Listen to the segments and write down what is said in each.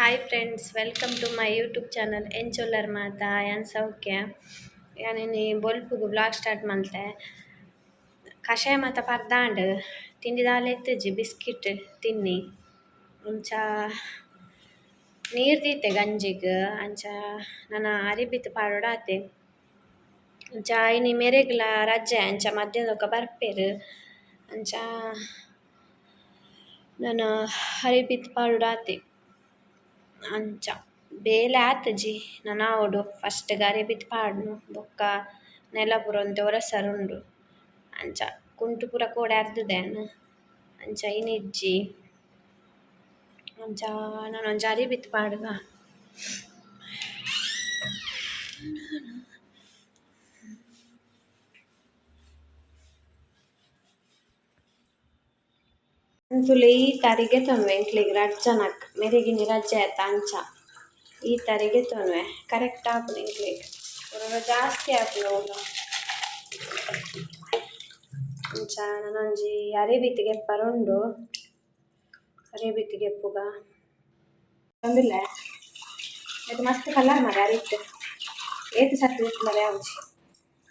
Hi friends welcome to my YouTube channel ಎಂಚೊಲ್ಲರ್ ಮಾತ ಯಾನ್ ಸೌಖ್ಯ ಯಾನಿನಿ ಬೊಲ್ಪುಗು ಬ್ಲಾಗ್ ಸ್ಟಾರ್ಟ್ ಮಲ್ತೆ ಕಷಾಯ ಮಾತ ಪರ್ದಾಂಡ್ ತಿಂಡಿ ದಾಲ ಎತ್ತುಜಿ ಬಿಸ್ಕಿಟ್ ತಿನ್ನಿ ಅಂಚ ನೀರು ದೀತೆ ಗಂಜಿಗ್ ಅಂಚ ನನ್ನ ಅರಿಬಿತ್ತು ಪಾಡೋಡಾತೆ ಅಂಚ ಇನಿ ಮೆರೆಗ್ಲ ರಜೆ ಅಂಚ ಮಧ್ಯದೊಕ್ಕ ಬರ್ಪೆರ್ ಅಂಚ ನನ್ನ ಹರಿಬಿತ್ತು ಪಾಡೋಡಾತೆ ಅಂಚ. ಬೇಲೆ ಆತುಜಿ ನನ ಆವೊಡು ಫಸ್ಟ್ ಗಾರಿ ಬಿತ್ ಪಾಡ್ನು. ಬೊಕ್ಕ ನೆಲ ಪೂರ ಒಂತೆ ಒರಸರುಂಡು. ಅಂಚ. ಕುಂಟು ಪೂರ ಕೋಡೆ ಅರ್ದುದೆನ್ ಅಂಚ ಇನಿಜ್ಜಿ ಅಂಚ ನಾನು ಒಂಜಿ ಅರಿ ಬಿತ್ತು ಪಾಡುಗ. ಅಂಚುಲೆ ಈ ತಾರಿಗೆ ತೊನ್ವೆ ಎಂಕ್ಲೆಗ್ ರಡ್ಜನಕ್ ಮೆರಿಗಿನಿ ರಜ್ಜೆ ಆಯ್ತ ಅಂಚ ಈ ತಾರಿಗೆ ತೊನ್ವೆ ಕರೆಕ್ಟ್ ಆಪುಂಡು ಎಂಕ್ಲೆಗ್ ಒರ ಜಾಸ್ತಿ ಆಪುಂಡು ಅಂಚ ಬಿತ್ತಿಗೆ ಅರೆಬಿತ್ ಗೆಪ್ಪರೆ ಬಿತ್ತಿಗೆ ಪುಗ ಬಂದಿಲ್ಲ ಇದು ಮಸ್ತ್ ಕಲರ್ ಮಗ ಅರಿತ್ತು ಏತ್ ಸತ್ತು ತಿಕ್ಕುಂಡಲ ಯಾವ್ಜಿ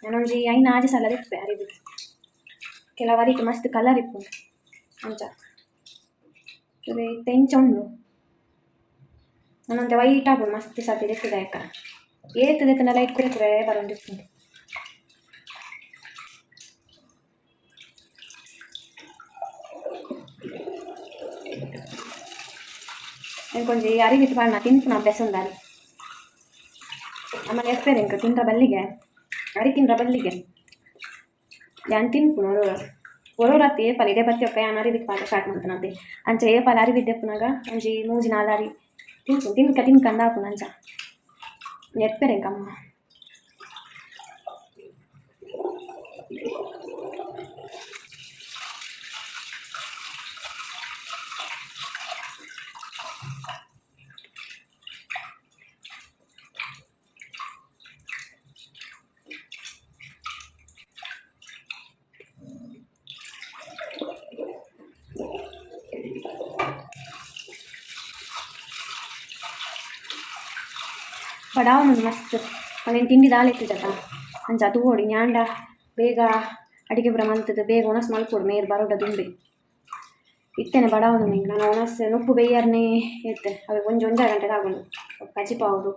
ನನೊಂಜಿ ಐನ ಆಜಿ ಸಲ ತಿಕ್ಕುವೆ ಅರೆಬಿತ್. ಕೆಲವು ಅರಿಟ್ ಮಸ್ತ್ ಕಲರ್ ಇಪ್ಪುಂಡು ಅಂಚ. ಇವೆ ತೆಂಚ ಉಂಡು ನನಂತೆ ವೈಟ್ ಆಪುಂಡು ಮಸ್ತ್ ಸರ್ತಿ ದೆತ್ತುದಾಯಕ ಏತ್ ದೆತ್ತುನ ಲೈಟ್ ಕುರೆ ಕುರೆ ಬರೊಂದಿಪ್ಪುಂಡು ಎಂಕೊಂಜಿ ಅರಿವಿತ್ತು ಪಾಡ್ನ ತಿನ್ಪುನ ಅಭ್ಯಾಸ ಉಂದಾರಿ ಆಮೇಲೆ ಎಪ್ಪೇರು ಎಂಕ ತಿನ್ರ ಬಲ್ಲಿಗೆ ಅರಿ ತಿನ್ರ ಬಲ್ಲಿಗೆ ಯಾನ್ ತಿನ್ಪುನ ಒರೊರ ಒರೊರ ಅತ್ತಿ ಏಪಲ ಇಡೆ ಬತ್ತಿ ಒಕ್ಕ ಯಾನ್ ಅರಿವಿತ್ತು ಪಾಡ್ನ ಸ್ಟಾರ್ಟ್ ಮಾಡ್ತಾನಂತೆ ಅಂಚ ಏಪಲ ಅರಿವಿದ್ದು ಎಪ್ಪುನಾಗ ಒಂಜಿ ಮೂಜಿ ನಾಲ್ ಅರಿ ತಿನ್ಪು ತಿನ್ಕ ತಿನ್ಕಂದ ಆಪುನ ಅಂಚ ಎಪ್ಪೇರು ಎಂಕ ಅಮ್ಮ ಪಡಾವುಂಡು ಮಸ್ತ್ ಅಂಗೇನು ತಿಂಡಿ ದಾಲ್ ಎತ್ತಿಜತ ಅಂಚ ತೂವೊಡು ಞಾಂಡ ಬೇಗ ಅಡಿಗೆ ಪೂರ ಮಲ್ತುದು ಬೇಗ ಒಣಸ್ ಮಲ್ಪೊಡು ಮೇರ್ ಬರೋಡ ದುಂಬೆ ಇತ್ತೆನೆ ಬಡಾವುಂಡು ನಿಂಗೆ ನಾನು ಒಣಸ್ ನುಪ್ಪು ಬೇಯರ್ನೆ ಎತ್ತೆ ಅವೆ ಒಂಜಿ ಒಂಜ ಗಂಟೆಗೆ ಆಗುಂಡು ಕಜಿಪಾವುಡು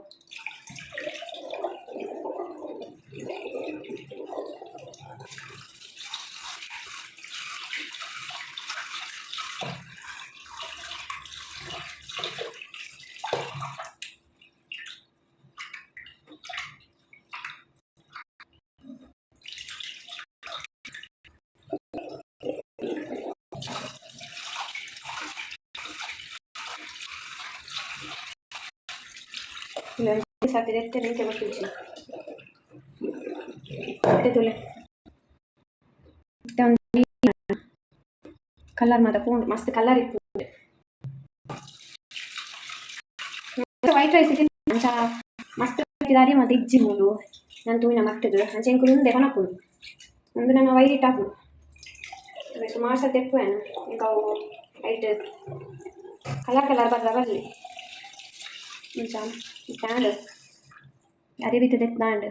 ಸಾಕು ಎತ್ತೆ ನಿಂತೆ ಬರ್ತಿದ್ದೆ ಎತ್ತೆ ತುಲೆ ಕಲರ್ ಮಾತ ಪೂಂಡು ಮಸ್ತ್ ಕಲರ್ ಇತ್ತು ವೈಟ್ ರೈಸ್ ಅಂಚ ಮಸ್ತ್ ದಾರಿ ಮತ್ತೆ ಇಜ್ಜಿ ಮೂಲು ನಾನು ತೂಯಿನ ಮತ್ತದು ಅಂಚೆ ಎಂಕುಲು ಮುಂದೆ ಕೊನಪುಡು ಒಂದು ನನ್ನ ವೈಟ್ ಹಾಕು ಸುಮಾರು ಸತಿ ಎಪ್ಪುವೇನು ಈಗ ಅವು ವೈಟ್ ಕಲರ್ ಕಲರ್ ಬರ್ದ ಬರಲಿ ಅಂಚ ದಾಂಡ್ ಅರಿ ಬಿತ್ತದ ದಾಂಡ್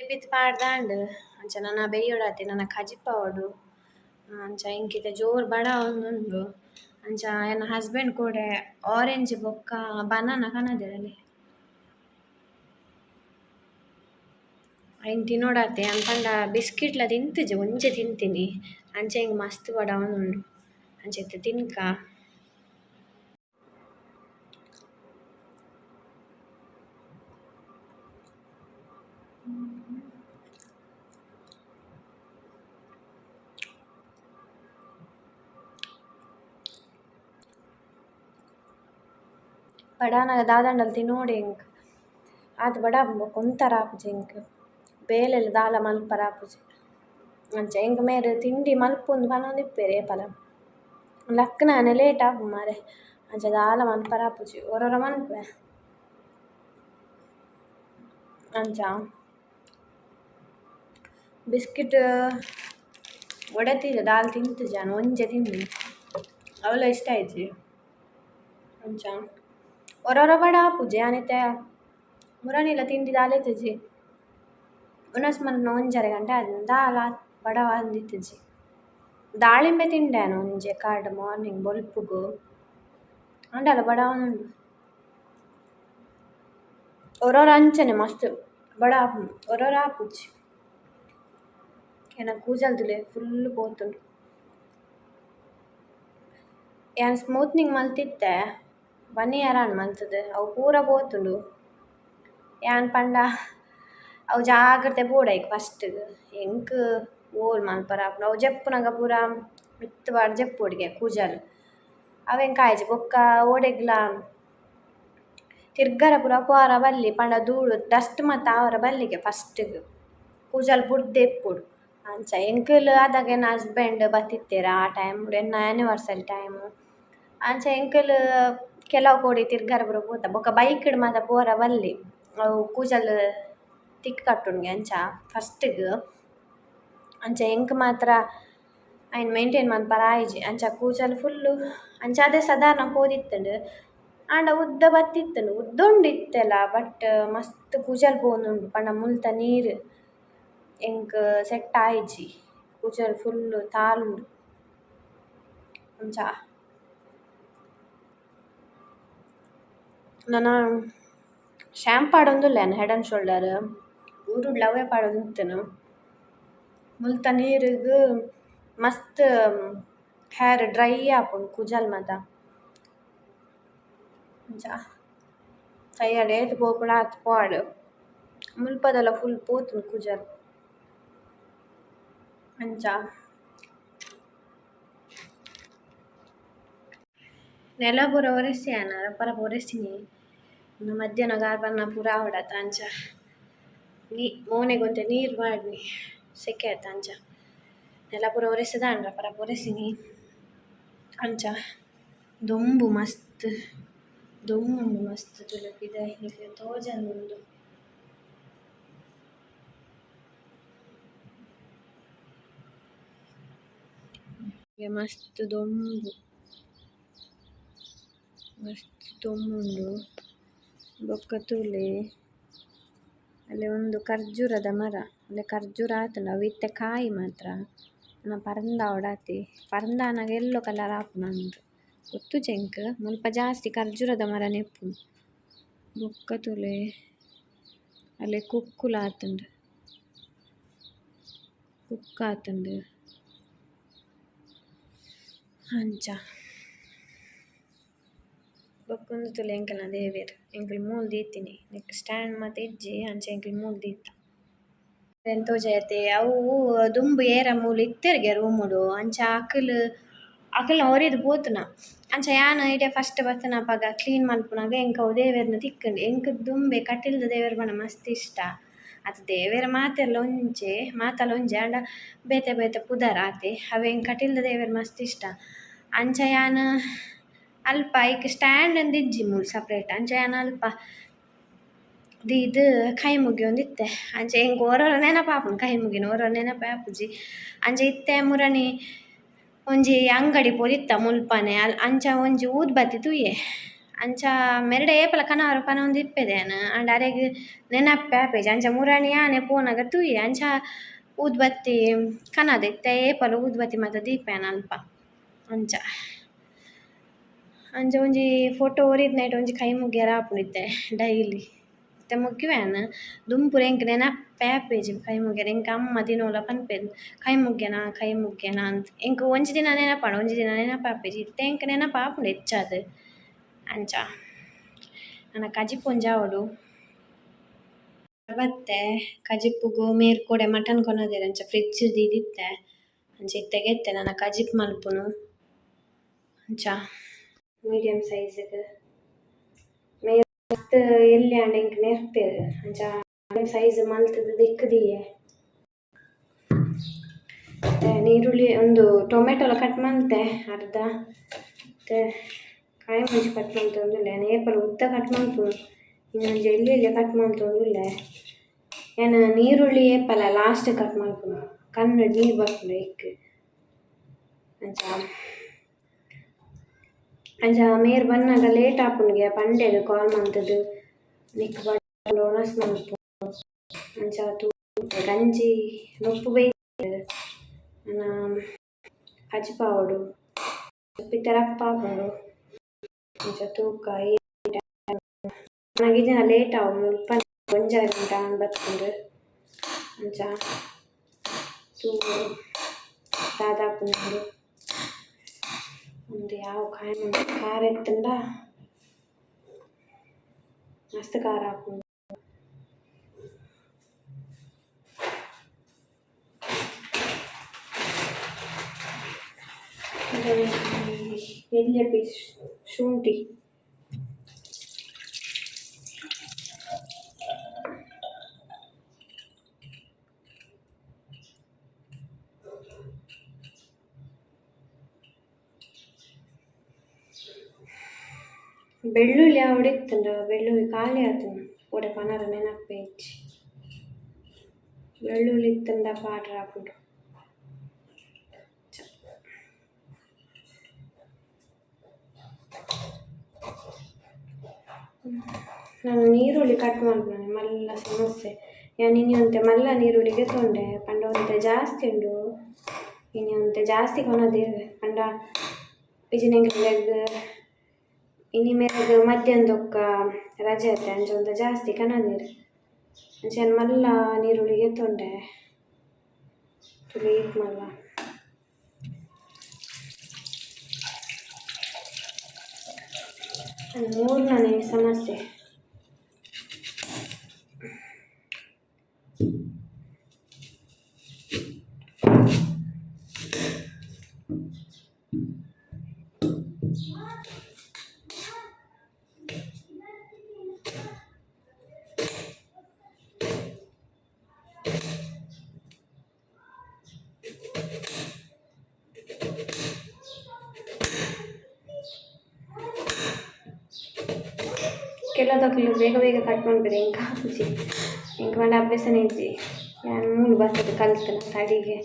ಬಿತ್ ಪಾಡ್ದಾಂಡ್. ಅಂಚ ನನ್ನ ಬೇಯೋಡಾತೆ ನನ್ನ ಕಜಿಪಾವಡು ಅಂಚ ಇಂಕಿತ ಜೋರ್ ಬಡ ಒಂದುಂಡು ಅಂಚ ನನ್ನ ಹಸ್ಬೆಂಡ್ ಕೂಡ ಆರೆಂಜ್ ಬೊಕ್ಕ ಬನಾನ ಕನದಿರಲಿ ಐನ್ ತಿನ್ನೋಡಾತೆ ಅನ್ ಪಂಡ ಬಿಸ್ಕಿಟ್ಲ ತಿಂತಿಜಿ ಒಂಜೆ ತಿಂತೀನಿ. ಅಂಚ ಹಿಂಗೆ ಮಸ್ತ್ ಬಡ ಅಂಚೆ ಅಂಚೆತ್ ತಿನ್ಕ. ಬಡಾನಾಗ ದಾದಂಡಲ್ ತಿನ್ನೋಡಿ ಎಂಕ್ ಆತ್ ಬಡ ಒಂಥರ ಆಪುಜಿ ಎಂಕ್ ಬೇಲೆಲ್ ದಾಲ ಮಲ್ಪರೆ ಆಪುಜಿ ಅಂಚ ಎಂಕ್ ಮೇರ್ ತಿಂಡಿ ಮಲ್ಪೊಂದು ಪನೊಂದಿಪ್ಪೆರ್ ಏಪಲ ಲಕ್ನಾನೆ ಲೇಟ್ ಆಪುಂಡು ಮಾರೆ ಅಂಚ ದಾಲ ಮನ್ಪರೆ ಆಪುಜಿ ಒರೊರ ಮನ್ಪುವೆ ಅಂಚ ಬಿಸ್ಕಿಟ್ ಒಡೆತಿದ್ದೆ ದಾಲ್ ತಿಂತು ಜಾನು ಒಂಜೆ ತಿಂದು ಅವಳ ಇಷ್ಟ ಆಯ್ತು ಅಂಚ ಹೊರಹೊರ ಬಡ ಪೂಜೆ ಆನಿತ್ತೆ ಮುರಣಿಲ ತಿಂಡಿ ದಾಲೆತ್ತಜಿ ಉನಸ್ ಮನ ಒಂಜರೆ ಗಂಟೆ ದಾಲ ಬಡ ಅಂದಿತ್ತಜಿ ದಾಳಿಂಬೆ ತಿಂಡೇನು ಒಂಜೆ ಕಾರ್ಡ್ ಮಾರ್ನಿಂಗ್ ಬೊಲ್ಪುಗು ಅಂಡಲ ಬಡ ಉಂಡು ಒರೊರ ಅಂಚನೆ ಮಸ್ತ್ ಬಡ ಒರೋರ ಆಪುಜಿ ಏನ ಕೂಜಲ್ದುಲೆ ಫುಲ್ ಪೋತುಂಡು ಯಾನ್ ಸ್ಮೂತ್ನಿಂಗ್ ಮಲ್ತಿತ್ತೆ ಬನ್ನಿ ಇಯರ್ ಮಲ್ತದೆ ಅವು ಪೂರ ಪೋತುಂಡು ಯಾನ್ ಪಂಡ ಅವು ಜಾಗ್ರತೆ ಬೋಡಾಯ್ಕ್ ಫಸ್ಟ್ ಎಂಕ್ ಓಲ್ ಮಲ್ಪರ ಆಪುಂಡು ಅವು ಜೆಪ್ಪುನಗ ಪೂರ ಮಿತ್ತ್ ಪಾಡ್ ಜೆಪ್ಪೊಡಿಗೆ ಕೂಜಲ್. ಅವೆನ್ ಕಾಯ್ಜಿ, ಬೊಕ್ಕ ಓಡೆಗ್ಲ ತಿರ್ಗರೆ ಪೂರ ಪೋರ ಬಲ್ಲಿ, ಪಂಡ ಧೂಳು ಡಸ್ಟ್ ಮಾತ ಆವರ ಬಲ್ಲಿಗೆ ಫಸ್ಟ್ಗ್ ಕೂಜಲ್ ಬುಡ್ದು ಎಪ್ಪುಡು. ಅಂಚ ಎಂಕುಲು ಆದಾಗ ಎನ್ನ ಹಸ್ಬೆಂಡ್ ಬತ್ತಿತ್ತೆರ್ ಆ ಟೈಮ್ ಎನ್ನ ಆ್ಯನಿವರ್ಸರಿ ಟೈಮ್ ಅಂಚ ಎಂಕುಲು ಕೆಲವು ಕೋಡಿ ತಿರ್ಗರೆ ಪೂರ ಪೋತ ಬೊಕ ಬೈಕ್ಡ್ ಮಾತ ಪೋರ ಬಲ್ಲಿ, ಅವು ಕೂಜಲ್ ಕಟ್ಟುಂಡ್ಗೆ ಅಂಚ. ಫಸ್ಟ್ಗ್ ಅಂಚ ಎಂಕ್ ಮಾತ್ರ ಅಯ್ನ್ ಮೇಂಟೇನ್ ಮನ್ಪರೆ ಆಯ್ಜಿ ಅಂಚ ಕೂಜಲ್ ಫುಲ್ಲು ಅದೇ ಸಾಧಾರಣ ಪೋದಿತ್ತುಂಡು ಆಂಡ ಉದ್ದ ಬತ್ತಿತ್ತುಂಡು. ಉದ್ದುಂಡು ಇತ್ತೆಲ ಬಟ್ ಮಸ್ತ್ ಕೂಜಲ್ ಪೋವೊಂದುಂಡು. ಪಂಡ ಮುಲ್ತ ನೀರ್ ಎಂಕ್ ಸೆಟ್ ಆಯ್ಜಿ. ಕೂಜಲ್ ಫುಲ್ಲು ತಾಲುಂಡು ಅಂಚ. ನನ ಶ್ಯಾಂಪ್ ಪಾಡೊಂದುಲ್ಲೆನ್ ಹೆಡ್ ಅಂಡ್ ಶೋಲ್ಡರ್ ಊರುಡ್ಲ ಅವೆ ಪಾಡೊಂದು ಇತ್ತೆನು ಮುಲ್ತ ನೀರ್ಗ್ ಮಸ್ತ್ ಹೇರ್ ಡ್ರೈ ಆಪುಂಡು ಕೂಜಲ್ ಮಾತ ಅಂಚ ಕೈಯಡ್ ಏತ್ ಪೋಪುಂಡು ಆತ್ ಪಾಡ್ ಮುಲ್ಪದಲ ಫುಲ್ ಪೋತುಂಡು ಕೂಜಲ್ ಅಂಚ ನೆಲ ಪೂರ ಒರೆಸಿ ಆನ ರಪ್ಪರಪ್ಪ ಒರೆಸಿನಿ ಇನ್ನು ಮಧ್ಯಾಹ್ನ ಗಾರ್ ಬನ್ನ ಪೂರ ಆವಡತ ಅಂಚ ನೀ ಮೋನೆಗೊಂತೆ ನೀರು ಮಾಡ್ನಿ ಸೆಕೆ ಆಯ್ತು ಅಂಚ ನೆಲ ಪೂರ ಒರೆಸಿದಾಂಡ್ ರಪ್ಪರಪ್ಪ ಒರೆಸಿನಿ ಅಂಚ ದೊಂಬು ಮಸ್ತ್ ದೊಂಬುಂಡು ಮಸ್ತ್ ತುಲುಪಿದ ನಿಕ್ಲೆ ತೋಜಂದುಂಡು ಮಸ್ತ್ ದೊಂಬು ಮಸ್ತ್ ದೊಂಬುಂಡು ಬೊಕ್ಕ ತುಲೆ ಅಲ್ಲೆ ಒಂದು ಖರ್ಜೂರದ ಮರ ಅಲ್ಲೆ ಖರ್ಜೂರ ಆತುಂಡು ಅವು ಇತ್ತೆ ಕಾಯಿ ಮಾತ್ರ ಆನ ಪರಂದ ಆವಡಾತೆ ಪರಂದಾನಗ ಎಲ್ಲೋ ಕಲರ್ ಆಪುಂಡು ಅಂದ್ ಗೊತ್ತುಜಿ ಎಂಕ್ ಮುಲ್ಪ ಜಾಸ್ತಿ ಖರ್ಜೂರದ ಮರನೆ ಇಪ್ಪುಂಡು ಬೊಕ್ಕ ತುಲೆ ಅಲ್ಲೆ ಕುಕ್ಕುಲು ಆತುಂಡು ಕುಕ್ಕ್ ಆತುಂಡು ಅಂಚ ಬೊಕೊಂದು ತುಲೆ ಎಂಕಲ್ನ ದೇವೆರ್ ಎಂಕುಲು ಮೂಲು ದೀತಿನಿ. ನೆಕ್ ಸ್ಟ್ಯಾಂಡ್ ಮಾತ ಇಜ್ಜಿ, ಅಂಚ ಎಂಕುಲು ಮೂಲು ದೀತ ಎಂತ ಜಯತೆ, ಅವು ದುಂಬು ಏರ ಮೂಲು ಇತ್ತೆರ್ಗೆ ರೂಮುಡು. ಅಂಚ ಅಕುಲು ಅಕಲ್ನ ಒರಿದು ಪೋತುನ. ಅಂಚ ಯಾನ್ ಇಡೆ ಫಸ್ಟ್ ಬರ್ತನ ಪಗ ಕ್ಲೀನ್ ಮಲ್ಪುನಾಗ ಎಂಕ ದೇವೇರ್ನ ತಿಕ್ಕುಂಡು. ಎಂಕ್ ದುಂಬೆ ಕಟ್ಟಿಲ್ದ ದೇವೆರ್ ಬಣ ಮಸ್ತ್ ಇಷ್ಟ. ಅತ್ ದೇವೆರ್ ಮಾತೆಲ್ಲ ಒಂಜೆ ಮಾತಲ್ಲ ಒಂಜೆ ಅಂಡ ಬೇತೆ ಬೇತೆ ಪುದರ್ ಆತೆ ಅವೆ ಕಟಿಲ್ದ ದೇವೆರ್ ಮಸ್ತ್ ಇಷ್ಟ. ಅಂಚ ಯಾನ್ ಅಲ್ಪ ಐಕ್ ಸ್ಟ್ಯಾಂಡ್ ಇಂದ್ ಇಜ್ಜಿ ಮೂಲು ಸಪರೇಟ್ ಅಂಚ ಯಾನ್ ಅಲ್ಪ ದೀದ್ ಕೈ ಮುಗಿಯೊಂದು ಇತ್ತೆ ಅಂಚ ಎಂಕ್ ಒರೊರ ನೆನಪಾಪುಂಡು ಕೈ ಮುಗಿನ ಒರೊರ ನೆನಪೇ ಆಪುಜಿ ಅಂಚ ಇತ್ತೆ ಮುರಣಿ ಒಂಜಿ ಅಂಗಡಿ ಪೋದಿತ್ತ ಮುಲ್ಪನೆ, ಅಲ್ ಅಂಚ ಒಂಜಿ ಉದ್ಬತ್ತಿ ತೂಯೆ. ಅಂಚ ಮೆರಡೆ ಏಪಲ ಕಣಾರು ಪನೊಂದು ಇಪ್ಪೆದೆನ್ ಆಂಡ ಅರೆಗ್ ನೆನಪೆ ಆಪೆಜಿ ಅಂಚ ಮುರಣಿ ಆನೆ ಪೋನಗ ತೂಯೆ, ಅಂಚ ಊದ್ಬತ್ತಿ ಕನದ ಇತ್ತೆ ಏಪಲ ಊದ್ಬತ್ತಿ ಮಾತ ದೀಪೆನ ಅಲ್ಪ ಅಂಚ. ಅಂಚ ಒಂಜಿ ಫೋಟೊ ಒರಿದ್ ನೆಟ್ ಒಂಜಿ ಕೈ ಮುಗ್ಗ್ಯರೆ ಆಪುಂಡು ಇತ್ತೆ ಡೈಲಿ ಇತ್ತೆ ಮುಗ್ಗಿವ್ಯಾನ್ ದುಂಪುರ ಎಂಕ್ ನೆನಪೇ ಆಪೆಜಿ ಕೈ ಮುಗ್ಗ್ಯರೆ ಎಂಕ್ ಅಮ್ಮ ದಿನೊಲ ಪನ್ಪೆರ್ ಕೈ ಮುಗ್ಗ್ಯನ ಕೈ ಮುಗ್ಗ್ಯನ ಅಂತ್ ಎಂಕ್ ಒಂಜಿ ದಿನ ನೆನಪಾಂಡ ಒಂಜಿ ದಿನ ನೆನಪಾಪೆಜಿ ಇತ್ತೆ ಎಂಕ್ ನೆನಪ ಆಪುಂಡು ಹೆಚ್ಚಾದ್ ಅಂಚ ನನ ಕಜಿಪ್ ಒಂಜಿ ಆವೊಡು ಬತ್ತೆ ಕಜಿಪ್ಪುಗು ಮೇರ್ ಕೊಡೆ ಮಟನ್ ಕೊನೊಡೆರ್ ಅಂಚ ಫ್ರಿಡ್ಜ್ ಡ್ ಇತ್ತೆ ಅಂಚ ಇತ್ತೆಗೆ ಇತ್ತೆ ನನ ಕಜಿಪ್ ಮಲ್ಪುನು ಅಂಚ ಮೀಡಿಯಮ್ ಸೈಜ್‌ಗ್ ಎಲ್ಲಿ ನೆರ್ಪೆರ್ ಅಂಚ ಸೈಜ್ ಮಲ್ತದ ದಿಕ್ಕುದಿಯೆ. ಮತ್ತೆ ನೀರುಳ್ಳಿ ಒಂದು ಟೊಮೆಟೊಲ ಕಟ್ ಮಾಡ್ತೆ, ಅರ್ಧ. ಮತ್ತೆ ಕಾಯಿ ಮುಂಚೆ ಕಟ್ ಮಲ್ತೊಂದುಲ್ಲೆ ನೇಪಲ್ ಉದ್ದ ಕಟ್ ಮಾಡ್ತು. ಇನ್ನೊಂಜಿ ಜಲ್ಲಿ ಇಲ್ಲ ಕಟ್ ಮಲ್ತೊಂದುಲ್ಲೆ ಏನು ನೀರುಳ್ಳಿ ಏಪಲ ಲಾಸ್ಟ್ ಕಟ್ ಮಾಡ್ಕೊಂಡು ಕಣ್ಣು ನೀರು ಬರ್ತದೆ, ಇಕ್ಕ. ಅಂಚ ಅಂಚ ಮೇರ್ పన్నాక ಲೇಟ್ ಆಪುಂಡ್ಗೆ పండేది ಕಾಲ್ ಮಂತದ್ದು ನಿಕ್ ಬಡ್ಡು నొప్పు మంచిగా ಅಂಚ ತೂ నొప్పు ಮುಪ್ಪು ಬೈ ಅಜ್ಪಾವಡು ಪಿತ್ತರಪ್ಪ ಆಪುಂಡು ಅಂಚ ತೂಕ ನನಗೆ ಜನ ಲೇಟ್ ಆವು. ಮುಲ್ಪ బతుకుండ్రు మంచిగా తూ దాదాపు ಒಂದು ಯಾವ ಕಾಯಿ ಮಂತ್ ಖಾರ ಎತ್ತಂಡ ಮಸ್ತ್ ಖಾರ ಹಾಕೊಂಡು ಎಲ್ಲಿ ಪೀಸ್ ಶುಂಠಿ ಬೆಳ್ಳುಳ್ಳಿ ಹೊಡಿತಂಡ ಬೆಳ್ಳುಳ್ಳಿ ಖಾಲಿ ಆತು ಒಡೆ ಪನರ ನೆನಪೆ ಇಚ್ಚಿ ಬೆಳ್ಳುಳ್ಳಿ ಇತ್ತಂದ ಪಾಡ್ರ ಹಾಕುಡು ನಾನು ನೀರುಳ್ಳಿ ಕಟ್ ಮಾಡ್ತೀನಿ, ಮಲ್ಲ ಸಮಸ್ಯೆ. ಯಾನ್ ಮಲ್ಲ ನೀರುಳ್ಳಿಗೆ ತೊಂಡೆ. ಪಂಡ ಒಂತೆ ಜಾಸ್ತಿ ಉಂಡು. ಇನಿ ಒಂತೆ ಜಾಸ್ತಿ ಕೊನದೇವೆ. ಪಂಡ ಇಜಿನೆಂಗ್ಲೆಗ್ ಇನಿ ಮೇಲೆಗ್ ಮಧ್ಯಾಹ್ನದೊಕ್ಕ ರಜೆ ಇದೆ ಅಂಚ ಒಂತೆ ಜಾಸ್ತಿ ಕನದೀರ್ ಅಂಚೆನ್ ಮಲ್ಲ ನೀರುಳ್ಳಿಗೆ ತೊಂಡೆ ತುಳಿ ಮಲ್ಲ. ಮೂರನೇ ಸಮಸ್ಯೆ. ಕೆಲದಕ್ಲು ಬೇಗ ಬೇಗ ಕಟ್ ಮಾಡ್ಬೇಕು ಹೆಂಗೆ ಹಾಕುಜಿ ಹೆಂಗೆ ಮಾಡಿ ಅಭ್ಯಾಸನೇ ಇದ್ದಿ ನಾನು ಮೂಲು ಬರ್ತದೆ ಕಲ್ತನ ಅಡಿಗೆ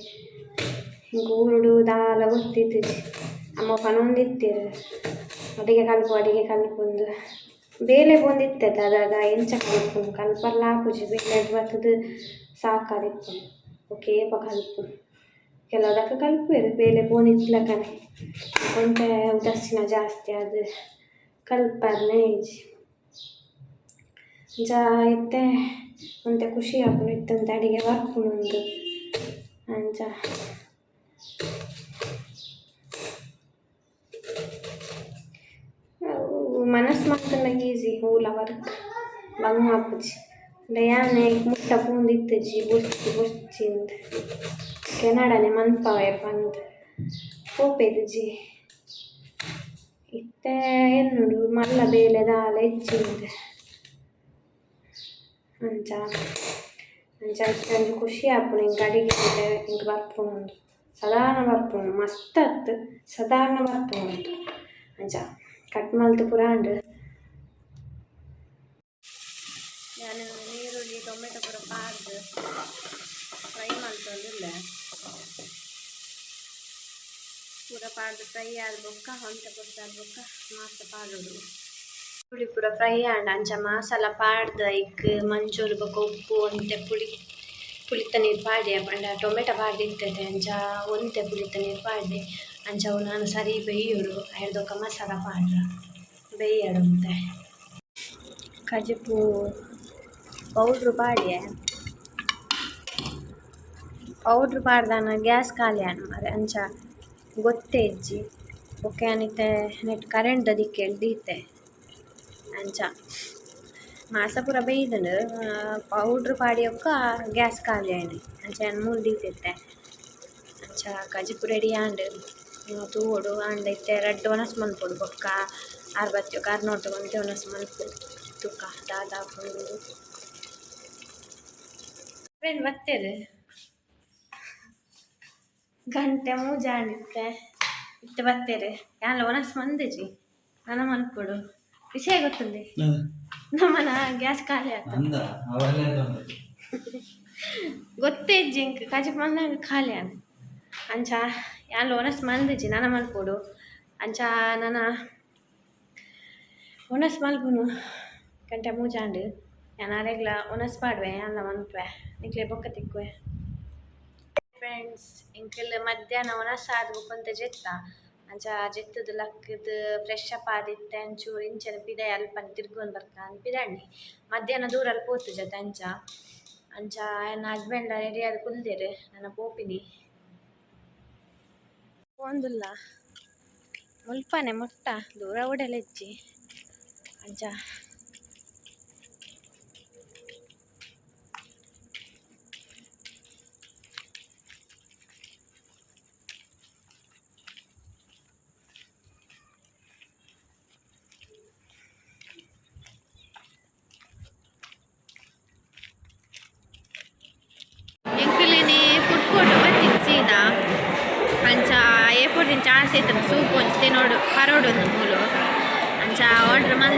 ಹಿಂಗೆ ಉರುಡು ದಾಲ ಗೊತ್ತಿತ್ತು ಅಮ್ಮ ಪನೊಂದಿತ್ತೀರು ಅಡಿಗೆ ಕಲ್ಪು, ಅಡಿಗೆ ಕಲ್ಪೊಂದು ಬೇಲೆ ಬಂದಿತ್ತದ ಅದಾಗ ಎಂಚ ಕಲ್ಪು ಕಲ್ಪಲ್ಲ ಹಾಕುಜಿ ಬೇಲೆ ಬರ್ತದೆ, ಸಾಕಾದಿತ್ತು ಓಕೆ, ಏಪ ಕಲ್ಪು. ಕೆಲದಕ್ಕೆ ಕಲ್ಪುವೆರು ಬೇಲೆ ಬೋನಿತ್ಲಕನೆ ಕೊಂಟೆ ಉದಾಸೀನ ಜಾಸ್ತಿ ಅದು. ಕಲ್ಪರ್ನೇ ಇಜ್ಜಿ. ಜಾ ಇತ್ತೆ ಒಂತೆ ಖುಷಿ ಇತ್ತಂತೆ ಅಡಿಗೆ ಬರ್ಪುಂಡು ಅಂಚ. ಮನಸ್ಸು ಮಾಡ್ಕೊಂಡಾಗ ಈಸಿ ಹೂಲ ವರ್ಕ್ ಬಂಗ್ ಆಪುಜಿ ಯಾನೆ ಮುಟ್ಟ ಪೂಂದಿತ್ತಜಿ ಬುರ್ಚಿ ಬುರ್ಚಿಂದ್ ಕೆನಡನೆ ಮನ್ಪಾವೆ ಪಂದ್ ಜಿ. ಇತ್ತೆ ಎನ್ನುಡು ಮಲ್ಲ ಬೇಲೆ ದಾಲ ಹೆಚ್ಚಿಂದ್ ಅಂಚ ಅಂಚ ಅಂಚ ಖುಷಿ ಆಪುಂಡು ಹಿಂಗೆ ಅಡಿಗೆ ಹಿಂಗೆ ಬರ್ಪುಂಡು ಸಾಧಾರಣ ಬರ್ಪುಂಡು ಮಸ್ತ್ ಅತ್ತು ಸಾಧಾರಣ ಬರ್ಪುಂಡು ಅಂಚ ಕಟ್ ಮಲ್ತ್ ಪುರಾಂಡ್ ನಾನು ನೀರುಳ್ಳಿ ಟೊಮೆಟೊ ಪೂರ ಪಾರ್ದು ಫ್ರೈ ಮಲ್ತೊಂದುಲ್ಲ ಪೂರ ಪಾಡ್ದು ಫ್ರೈ ಆದ ಬೊಕ್ಕ ಹೊಂಟೆ ಕೊಟ್ಟಾದ ಬೊಕ್ಕ ಮಸ್ತ್ ಪಾಡೋಡು ಪುಳಿ ಪೂರ ಫ್ರೈ ಆಂಡ ಅಂಚ ಮಸಾಲ ಪಾಡ್ದ ಇಕ್ ಮಂಚೂರು ಬೊಕ ಉಪ್ಪು ಒಂತೆ ಪುಳಿ ಪುಳಿತ ನೀರು ಪಾಡೆ ಪಂಡ ಟೊಮೆಟೊ ಪಾಡ್ದು ಇರ್ತದೆ ಅಂಚ ಒಂತೆ ಪುಳಿತ ನೀರು ಪಾಡ್ದೆ ಅಂಚ ಅವು ನಾನು ಸರಿ ಬೇಯೋಡು ಐಡ್ದೊಕ್ಕ ಮಸಾಲ ಪಾಡ್ರ ಬೇಯಡು ಅಂತೆ ಕಜಿಪು ಪೌಡ್ರು ಪಾಡ್ಯೆ ಪೌಡ್ರು ಪಾಡ್ದಾನ ಗ್ಯಾಸ್ ಖಾಲಿ ಆನ ಮಾರೆ ಅಂಚ ಗೊತ್ತೇ ಇಜ್ಜಿ ಓಕೆ ಅನಿತೆ ನೆಟ್ ಕರೆಂಟ್ ದಿಕ್ಕೆ ದೀತೆ ಅಂಚ ಮಾಸ ಪೂರ ಬೇಯ್ದುಂಡು ಪೌಡ್ರ್ ಪಾಡಿಯೊಕ್ಕ ಗ್ಯಾಸ್ ಖಾಲಿ ಆಯ್ನೆ. ಅಂಚ ಮೂಲು ದೀತಿತ್ತೆ ಅಂಚ ಕಜಿಪು ರೆಡಿ ಆಂಡ್ ತೂವೊಡು ಆಂಡ ಇತ್ತೆ ರಡ್ಡ್ ಒನಸ್ ಮಲ್ಪೊಡು ಬೊಕ್ಕ ಅರ್ಬತ್ತಿಯೊ ಕಾರ್ನೋಟು ಒಂತೆ ಒನಸ್ ಮಲ್ಪೊಡು ತುಕ್ಕ ದಾದ ಹಾಕೊಂಡು ಫ್ರೆಂಡ್ ಬತ್ತೇರು? ಗಂಟೆ ಮೂಜಾಂಡಿತ್ತೆ ಇತ್ತೆ ಬತ್ತೇರು. ಯಾಲ ಒನಸ್ ಮಂದಿಜಿ? ನನ ಮಲ್ಪೊಡು ವಿಷಯ ಗೊತ್ತುಂಡಿ ನಮ್ಮನ ಗ್ಯಾಸ್ ಖಾಲಿ ಆಗ್ತದೆ ಗೊತ್ತೇ ಜಿಂಕ್ ಕಾಜಿಪ್ ಮಂದಾಗ ಖಾಲಿ ಅನ್ ಅಂಚ ಯಾನ್ ಒನಸ್ ಮಲ್ದಿಜಿ ನನ ಮಲ್ಪೊಡು ಅಂಚ ನನ ಒನಸ್ ಮಲ್ಪುನು ಕಂಟೆ ಮೂಜಾಂಡ್. ಯಾನ್ ಅರೆಗ್ಲ ಒನಸ್ ಪಾಡ್ವೆ ಯಾನ್ಲ ಮನ್ಪೆ ನಿಕ್ಲೆ ಬೊಕ್ಕ ತಿಕ್ಕುವೆ. ಫ್ರೆಂಡ್ಸ್ ಇಂಕಲ್ ಮಧ್ಯಾಹ್ನ ಒನಸ್ ಆದ್ ಕೊಂತ ಜೆತ್ತ. ಅಂಚ ಜಿತ್ತದ ಲಕ್ಕದ ಫ್ರೆಶ್ ಅಪ್ ಆದಿತ್ತೆ ಅಂಚೂರು ಇಂಚನೆ ಪಿದಾಯ ಅಲ್ಪನೆ ತಿರ್ಗೊಂಡ್ ಬರ್ಕ ಪಿದಾಂಡಿ ಮಧ್ಯಾಹ್ನ ದೂರಲ್ಲಿ ಪೋತು ಜೊತೆ ಅಂಚ. ಅಂಚ ನನ್ನ ಹಸ್ಬೆಂಡ್ ರೆಡಿ ಆದ ಕುಲ್ದೆರ್ ನನ್ನ ಪೋಪಿನಿ. ಪೋಂದುಲ್ಲ ಮುಲ್ಪನೆ ಮುಟ್ಟ, ದೂರ ಉಡಲೆಜ್ಜಿ ಅಂಚ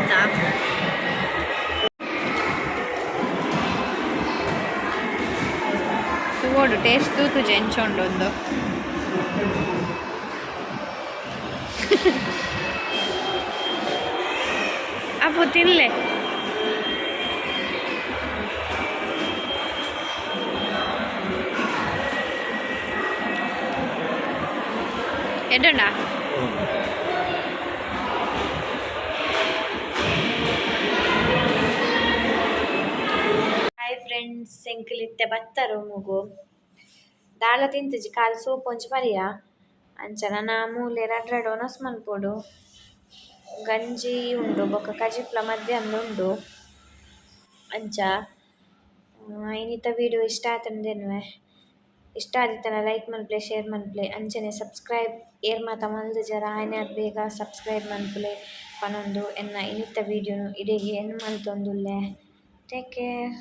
ಆರ್ಡ್ರ್ ಮಲ್ತ ತೂಗೋಡು ಟೇಸ್ಟ್ ತೂತು ಜೆಂಚೊಂಡು ಒಂದು ಅಪ್ಪು ತಿನ್ಲೆ ಎಡ್ಡುಂಡಾ ಫ್ರೆಂಡ್ಸ್ ಎಂಕಲಿತ್ತೆ ಬತ್ತರು ಮೂಗು. ದಾಳ ತಿಂತಿಜಿ ಕಾಲು ಸೂಪ್ ಒಂಚು ಮರಿಯ. ಅಂಚನ ನಾ ಮೂಲೆ ರಡ್ರಡ್ ಒನಸ್ ಮನ್ಪೊಡು. ಗಂಜಿ ಉಂಡು, ಬೊಕ್ಕ ಕಜಿಪ್ಲ ಮಧ್ಯಾಹ್ನ ಉಂಡು. ಅಂಚ ಐನಿತ ವಿಡಿಯೋ ಇಷ್ಟ ಆತಂದೇನುವೆ ಇಷ್ಟ ಆದಿತ್ತನ ಲೈಕ್ ಮನ್ಪ್ಲೆ, ಶೇರ್ ಮನ್ಪ್ಲೆ. ಅಂಚನೆ ಸಬ್ಸ್ಕ್ರೈಬ್, ಏರ್ ಮಾತ ಮಲ್ದು ಜರ ಆಯ್ನೆ ಬೇಗ ಸಬ್ಸ್ಕ್ರೈಬ್ ಮನ್ಪ್ಲೆ. ಪನೊಂದು ಎನ್ನ ಇನ್ನಿತ್ತ ವೀಡಿಯೋನು ಇಡೆಗೆ ಏನು ಮಲ್ತೊಂದುಲ್ಲೆ. Take care